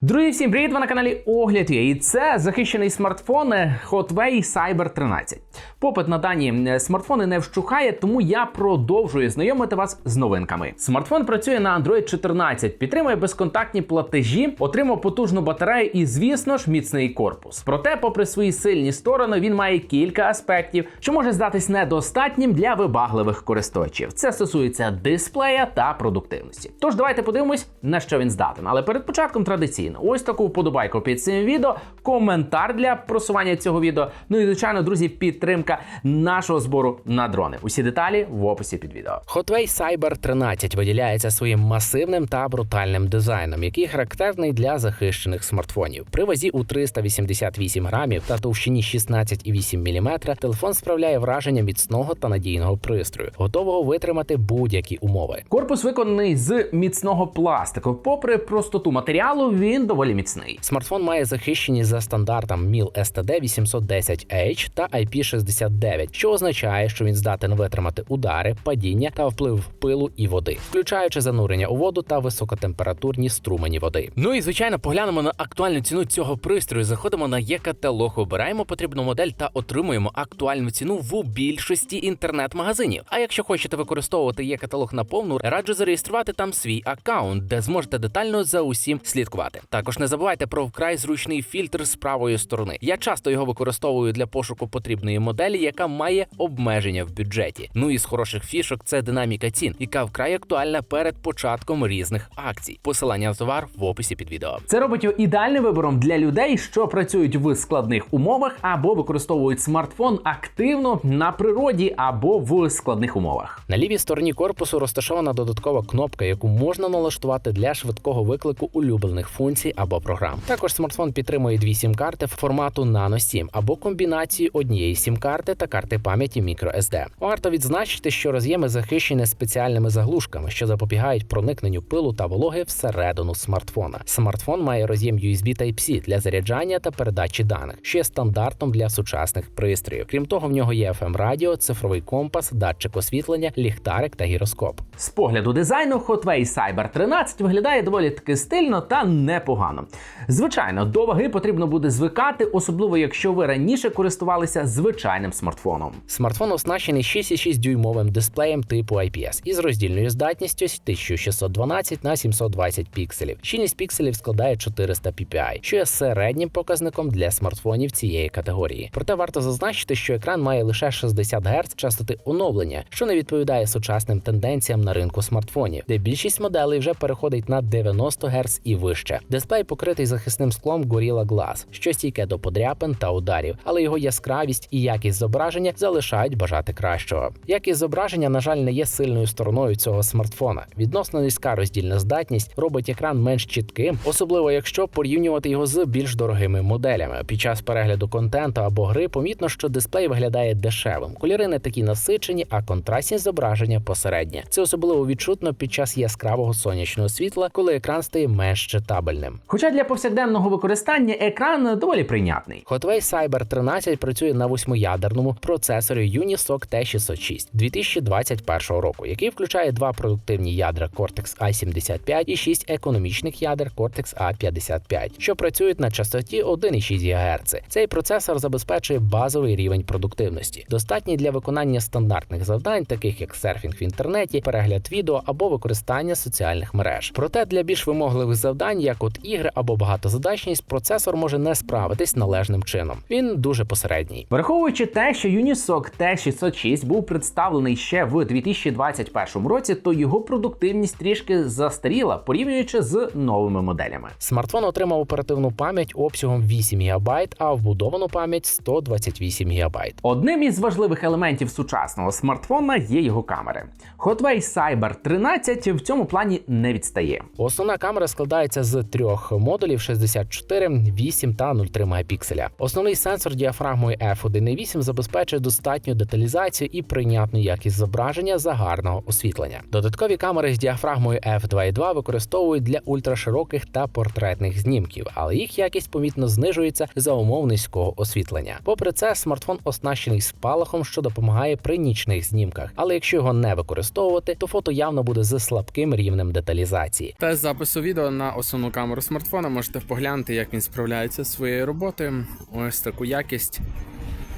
Друзі, всім привіт! Ви на каналі Огляд є. І це захищений смартфон Hotway Cyber 13. Попит на дані смартфони не вщухає, тому я продовжую знайомити вас з новинками. Смартфон працює на Android 14, підтримує безконтактні платежі, отримав потужну батарею і, звісно ж, міцний корпус. Проте, попри свої сильні сторони, він має кілька аспектів, що може здатись недостатнім для вибагливих користувачів. Це стосується дисплея та продуктивності. Тож давайте подивимось, на що він здатен. Але перед початком традиційно, ось таку вподобайку під цим відео, коментар для просування цього відео. Ну і звичайно, друзі, підтримка нашого збору на дрони. Усі деталі в описі під відео. Hotway Cyber 13 виділяється своїм масивним та брутальним дизайном, який характерний для захищених смартфонів. При вазі у 388 грамів та товщині 16,8 мм телефон справляє враження міцного та надійного пристрою, готового витримати будь-які умови. Корпус виконаний з міцного пластику. Попри простоту матеріалу, він доволі міцний. Смартфон має захищені за стандартом MIL STD 810H та IP69, що означає, що він здатен витримати удари, падіння та вплив пилу і води, включаючи занурення у воду та високотемпературні струмені води. Ну і звичайно, поглянемо на актуальну ціну цього пристрою. Заходимо на є-каталог, обираємо потрібну модель та отримуємо актуальну ціну в більшості інтернет-магазинів. А якщо хочете використовувати є-каталог на повну, раджу зареєструвати там свій аккаунт, де зможете детально за усім слідкувати. Також не забувайте про вкрай зручний фільтр з правої сторони. Я часто його використовую для пошуку потрібної моделі, яка має обмеження в бюджеті. Ну і з хороших фішок це динаміка цін, яка вкрай актуальна перед початком різних акцій. Посилання на товар в описі під відео. Це робить його ідеальним вибором для людей, що працюють в складних умовах або використовують смартфон активно на природі або в складних умовах. На лівій стороні корпусу розташована додаткова кнопка, яку можна налаштувати для швидкого виклику улюблених функцій або програм. Також смартфон підтримує дві сім-карти формату Nano SIM або комбінацію однієї сім-карти та карти пам'яті microSD. Варто відзначити, що роз'єми захищені спеціальними заглушками, що запобігають проникненню пилу та вологи всередину смартфона. Смартфон має роз'єм USB Type-C для заряджання та передачі даних, що є стандартом для сучасних пристроїв. Крім того, в нього є FM радіо, цифровий компас, датчик освітлення, ліхтарик та гіроскоп. З погляду дизайну Hotway Cyber 13 виглядає доволі таки стильно та непогано. Звичайно, до ваги потрібно буде звикати, особливо якщо ви раніше користувалися звичайним смартфоном. Смартфон оснащений 6,6 дюймовим дисплеєм типу IPS із роздільною здатністю 1612 на 720 пікселів. Щільність пікселів складає 400 ppi, що є середнім показником для смартфонів цієї категорії. Проте варто зазначити, що екран має лише 60 Гц частоти оновлення, що не відповідає сучасним тенденціям на ринку смартфонів, де більшість моделей вже переходить на 90 Гц і вище. Дисплей покритий захисним склом Gorilla Glass, що стійке до подряпин та ударів, але його яскравість і якість зображення залишають бажати кращого. Якість зображення, на жаль, не є сильною стороною цього смартфона. Відносно низька роздільна здатність робить екран менш чітким, особливо якщо порівнювати його з більш дорогими моделями. Під час перегляду контенту або гри помітно, що дисплей виглядає дешевим. Кольори не такі насичені, а контрастність зображення посередня. Це особливо відчутно під час яскравого сонячного світла, коли екран стає менш читабельним. Хоча для повсякденного використання екран доволі прийнятний. Hotway Cyber 13 працює на восьмиядерному процесорі Unisoc T606 2021 року, який включає два продуктивні ядра Cortex A75 і шість економічних ядер Cortex A55, що працюють на частоті 1,6 ГГц. Цей процесор забезпечує базовий рівень продуктивності, достатній для виконання стандартних завдань, таких як серфінг в інтернеті, перегляд відео або використання соціальних мереж. Проте для більш вимогливих завдань, як от ігри або багатозадачність, процесор може не справитись належним чином. Він дуже посередній. Враховуючи те, що Unisoc T606 був представлений ще в 2021 році, то його продуктивність трішки застаріла, порівнюючи з новими моделями. Смартфон отримав оперативну пам'ять обсягом 8 ГБ, а вбудовану пам'ять 128 ГБ. Одним із важливих елементів сучасного смартфона є його камери. Hotway Cyber 13 в цьому плані не відстає. Основна камера складається з трьох модулів 64, 8 та 0,3 мегапікселя. Основний сенсор діафрагмою f1.8 забезпечує достатню деталізацію і прийнятну якість зображення за гарного освітлення. Додаткові камери з діафрагмою f2.2 використовують для ультрашироких та портретних знімків, але їх якість помітно знижується за умов низького освітлення. Попри це, смартфон оснащений спалахом, що допомагає при нічних знімках. Але якщо його не використовувати, то фото явно буде з слабким рівнем деталізації. Тест запису відео на основну камеру камеру смартфона, можете поглянути, як він справляється зі своєю роботою. Ось таку якість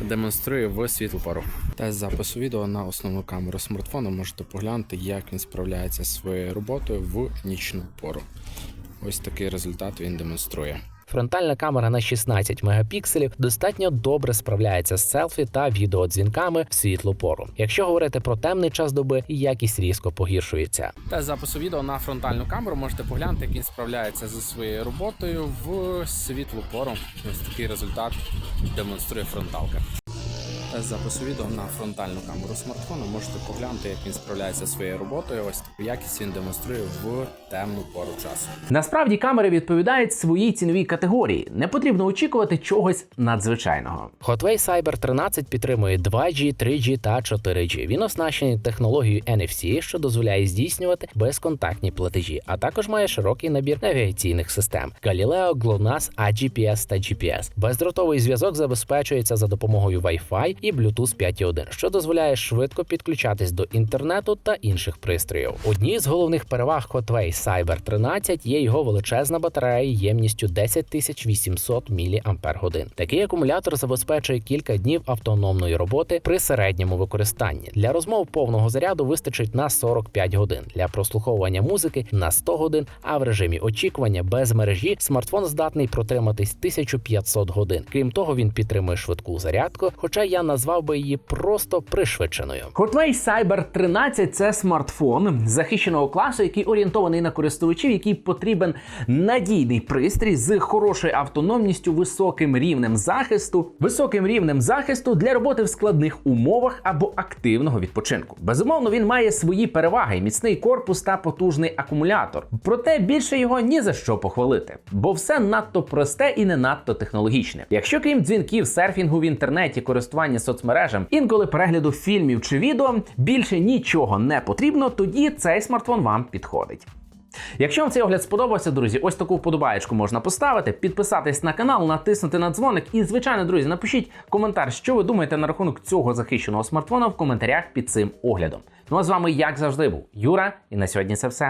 демонструє в світлу пору. Тест запису відео на основну камеру смартфона можете поглянути, як він справляється зі своєю роботою в нічну пору. Ось такий результат він демонструє. Фронтальна камера на 16 мегапікселів достатньо добре справляється з селфі та відеодзвінками в світлу пору. Якщо говорити про темний час доби, якість різко погіршується. Тест запису відео на фронтальну камеру можете поглянути, як він справляється зі своєю роботою в світлу пору. Ось такий результат демонструє фронталка. Запису відео на фронтальну камеру смартфона можете поглянути, як він справляється зі своєю роботою. Ось таку якість він демонструє в темну пору часу. Насправді камери відповідають своїй ціновій категорії. Не потрібно очікувати чогось надзвичайного. Hotway Cyber 13 підтримує 2G, 3G та 4G. Він оснащений технологією NFC, що дозволяє здійснювати безконтактні платежі, а також має широкий набір навігаційних систем: Galileo, GLONASS, AGPS та GPS. Бездротовий зв'язок забезпечується за допомогою Wi-Fi і Bluetooth 5.1, що дозволяє швидко підключатись до інтернету та інших пристроїв. Однією з головних переваг Hotway Cyber 13 є його величезна батарея ємністю 10800 мАч. Такий акумулятор забезпечує кілька днів автономної роботи при середньому використанні. Для розмов повного заряду вистачить на 45 годин, для прослуховування музики на 100 годин. А в режимі очікування без мережі смартфон здатний протриматись 1500 годин. Крім того, він підтримує швидку зарядку, хоча я назвав би її просто пришвидшеною. Hotway Cyber 13 це смартфон захищеного класу, який орієнтований на користувачів, який потрібен надійний пристрій з хорошою автономністю, високим рівнем захисту, високим рівнем захисту для роботи в складних умовах або активного відпочинку. Безумовно, він має свої переваги: міцний корпус та потужний акумулятор. Проте більше його ні за що похвалити, бо все надто просте і не надто технологічне. Якщо крім дзвінків, серфінгу в інтернеті, користування соцмережем, інколи перегляду фільмів чи відео більше нічого не потрібно, тоді цей смартфон вам підходить. Якщо вам цей огляд сподобався, друзі, ось таку вподобаєчку можна поставити, підписатись на канал, натиснути на дзвоник. І, звичайно, друзі, напишіть коментар, що ви думаєте на рахунок цього захищеного смартфона в коментарях під цим оглядом. Ну а з вами, як завжди, був Юра, і на сьогодні це все.